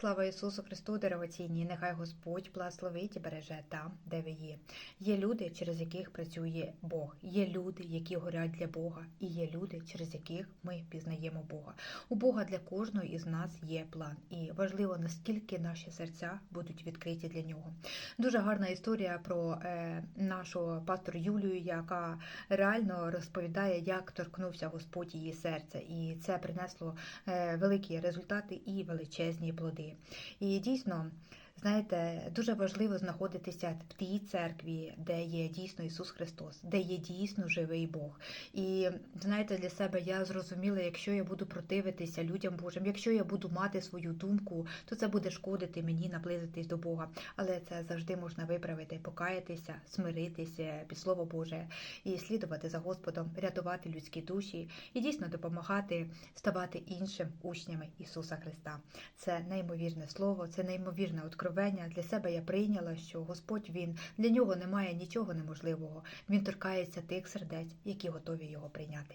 Слава Ісусу Христу, дорогоцінні, нехай Господь благословить і береже там, де ви є. Є люди, через яких працює Бог. Є люди, які горять для Бога, і є люди, через яких ми пізнаємо Бога. У Бога для кожного із нас є план, і важливо наскільки наші серця будуть відкриті для нього. Дуже гарна історія про е, нашу пастору Юлію, яка реально розповідає, як торкнувся Господь її серця, і це принесло е, великі результати і величезні плоди. І дійсно, знаєте, дуже важливо знаходитися в тій церкві, де є дійсно Ісус Христос, де є дійсно живий Бог. І знаєте, для себе я зрозуміла, якщо я буду противитися людям Божим, якщо я буду мати свою думку, то це буде шкодити мені наблизитись до Бога. Але це завжди можна виправити, покаятися, смиритися під Слово Боже і слідувати за Господом, рятувати людські душі і дійсно допомагати ставати іншим учнями Ісуса Христа. Це неймовірне слово, це неймовірне откровення. Для себе я прийняла, що Господь Він для нього немає нічого неможливого. Він торкається тих сердець, які готові його прийняти.